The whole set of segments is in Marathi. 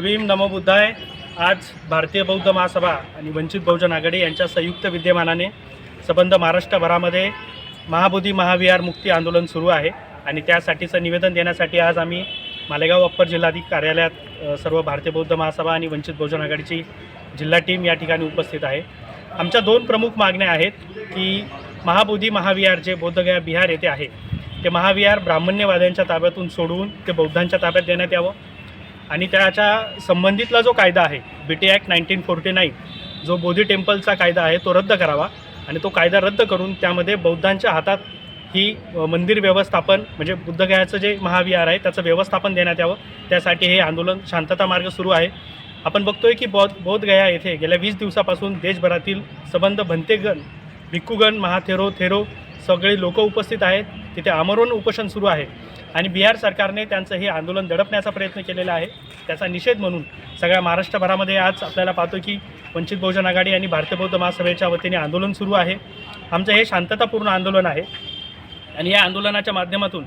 भीम नमो बुद्धाय. आज भारतीय बौद्ध महासभा आणि वंचित बहुजन आघाडी यांच्या संयुक्त विद्यमानाने संबंध महाराष्ट्रभरामध्ये महाबोधी महाविहार मुक्ती आंदोलन सुरू आहे आणि त्यासाठीचं निवेदन देण्यासाठी आज आम्ही मालेगाव अप्पर जिल्हाधिक कार्यालयात सर्व भारतीय बौद्ध महासभा आणि वंचित बहुजन आघाडीची जिल्हा टीम या ठिकाणी उपस्थित आहे. आमच्या दोन प्रमुख मागण्या आहेत की महाबोधी महाविहार जे बोद्धगया बिहार येथे आहे ते महाविहार ब्राह्मण्यवाद्यांच्या ताब्यातून सोडवून ते बौद्धांच्या ताब्यात देण्यात यावं. आणि त्याच्या संबंधितला जो कायदा आहे B T act nineteen forty nine जो बोधी टेम्पलचा कायदा आहे तो रद्द करावा. आणि तो कायदा रद्द करून त्यामध्ये बौद्धांच्या हातात ही मंदिर व्यवस्थापन म्हणजे बुद्धगयाचं जे महाविहार आहे त्याचं व्यवस्थापन देण्यात यावं. त्यासाठी हे आंदोलन शांतता मार्ग सुरू आहे. आपण बघतोय की बौद्ध बौद्धगया येथे गेल्या वीस दिवसापासून देशभरातील संबंध भंतेगण भिक्कूगण महाथेरो थेरो सगळे लोक उपस्थित आहेत. तिथे आमरण उपोषण सुरू आहे. आणि बिहार सरकारने त्यांचं हे आंदोलन दडपण्याचा प्रयत्न केलेला आहे. त्याचा निषेध म्हणून सगळ्या महाराष्ट्रभरामध्ये आज आपल्याला पाहतो की वंचित बहुजन आघाडी आणि भारतीय बौद्ध महासभेच्या वतीने आंदोलन सुरू आहे. आमचं हे शांततापूर्ण आंदोलन आहे. आणि या आंदोलनाच्या माध्यमातून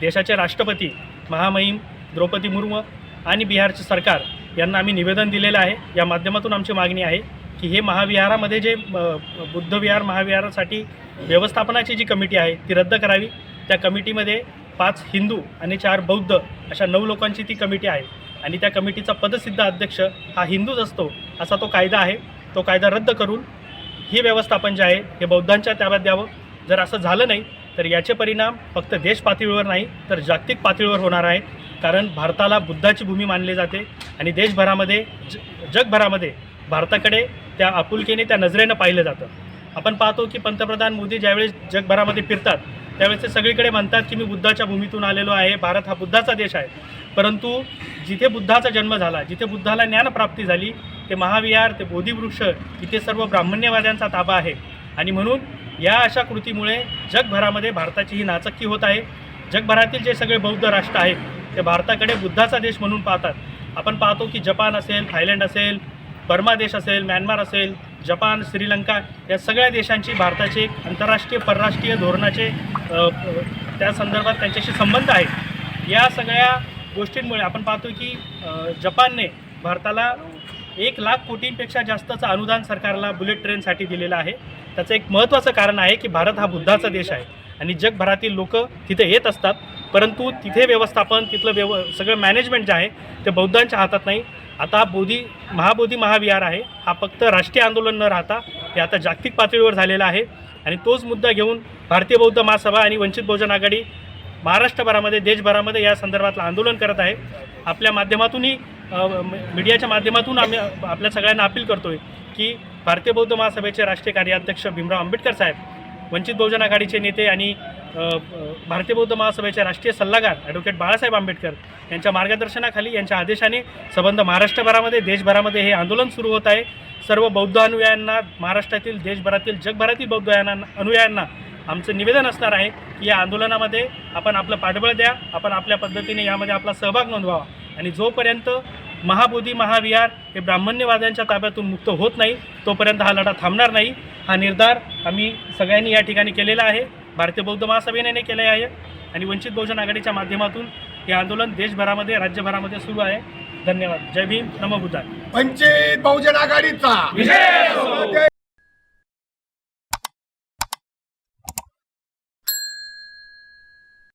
देशाचे राष्ट्रपती महामहिम द्रौपदी मुर्मू आणि बिहारचे सरकार यांना आम्ही निवेदन दिलेलं आहे. या माध्यमातून आमची मागणी आहे की हे महाविहारामध्ये जे बुद्धविहार महाविहारासाठी व्यवस्थापनाची जी कमिटी आहे ती रद्द करावी. त्या कमिटीमध्ये पाच हिंदू आणि चार बौद्ध अशा नऊ लोकांची ती कमिटी आहे. आणि त्या कमिटीचा पदसिद्ध अध्यक्ष हा हिंदूच असतो असा तो कायदा आहे. तो कायदा रद्द करून हे व्यवस्थापन जे आहे हे बौद्धांच्या ताब्यात द्यावं. जर असं झालं नाही तर याचे परिणाम फक्त देश पातळीवर नाही तर जागतिक पातळीवर होणार आहे कारण भारताला बुद्धाची भूमी मानली जाते आणि देशभरामध्ये ज जगभरामध्ये भारताकडे त्या आपुलकीने त्या नजरेनं पाहिलं जातं. आपण पाहतो की पंतप्रधान मोदी ज्यावेळेस जगभरामध्ये फिरतात त्यावेळेस ते सगळीकडे म्हणतात की मी बुद्धाच्या भूमीतून आलेलो आहे भारत हा बुद्धाचा देश आहे. परंतु जिथे बुद्धाचा जन्म झाला जिथे बुद्धाला ज्ञानप्राप्ती झाली ते महाविहार ते बोधिवृक्ष इथे सर्व ब्राह्मण्यवाद्यांचा ताबा आहे. आणि म्हणून या अशा कृतीमुळे जगभरामध्ये भारताची ही नाचक्की होत आहे. जगभरातील जे सगळे बौद्ध राष्ट्र आहेत ते भारताकडे बुद्धाचा देश म्हणून पाहतात. आपण पाहतो की जपान असेल थायलंड असेल बर्मा देश असेल म्यानमार असेल जपान श्रीलंका या सगळ्या देशांची भारताचे एक आंतरराष्ट्रीय परराष्ट्रीय धोरणाचे त्या संदर्भात त्यांच्याशी संबंध आहेत. या सगळ्या गोष्टींमुळे आपण पाहतो की जपानने भारताला एक लाख कोटींपेक्षा जास्तचं अनुदान सरकारला बुलेट ट्रेनसाठी दिलेलं आहे. त्याचं एक महत्त्वाचं कारण आहे की भारत हा बुद्धाचा देश आहे आणि जगभरातील लोक तिथे येत असतात. परंतु तिथे व्यवस्थापन तिथलं व्यव सगळं मॅनेजमेंट जे आहे ते बौद्धांच्या हातात नाही. आता हा बोधी महाबोधी महाविहार आहे. हा फक्त राष्ट्रीय आंदोलन न राहता हे आता जागतिक पातळीवर झालेला आहे. आणि तोच मुद्दा घेऊन भारतीय बौद्ध महासभा आणि वंचित बहुजन आघाडी महाराष्ट्रभरामध्ये देशभरामध्ये या संदर्भातलं आंदोलन करत आहे. आपल्या माध्यमातूनही मीडियाच्या माध्यमातून आम्ही आपल्या सगळ्यांना अपील करतो आहे की भारतीय बौद्ध महासभेचे राष्ट्रीय कार्याध्यक्ष भीमराव आंबेडकर साहेब वंचित बहुजन आघाडीचे नेते आणि भारतीय बौद्ध महासभेचे राष्ट्रीय सल्लागार ॲडव्होकेट बाळासाहेब आंबेडकर यांच्या मार्गदर्शनाखाली यांच्या आदेशाने संबंध महाराष्ट्रभरामध्ये देशभरामध्ये हे आंदोलन सुरू होत आहे. सर्व बौद्ध अनुयायांना महाराष्ट्रातील देशभरातील जगभरातील बौद्ध अनुयायांना आमचं निवेदन असणार आहे की या आंदोलनामध्ये आपण आपलं पाठबळ द्या आपण आपल्या पद्धतीने यामध्ये आपला सहभाग नोंदवावा. आणि जोपर्यंत महाबोधी महाविहार हे ब्राह्मण्यवाद्यांच्या ताब्यातून मुक्त होत नाही तोपर्यंत हा लढा थांबणार नाही. हा निर्धार आम्ही सगळ्यांनी या ठिकाणी केलेला आहे. भारतीय बौद्ध महासभेने केले आहे. आणि वंचित बहुजन आघाडीच्या माध्यमातून हे आंदोलन देशभरामध्ये राज्यभरामध्ये सुरू आहे. धन्यवाद. जय भीम. नमो बुद्धाय. वंचित बहुजन आघाडीचा.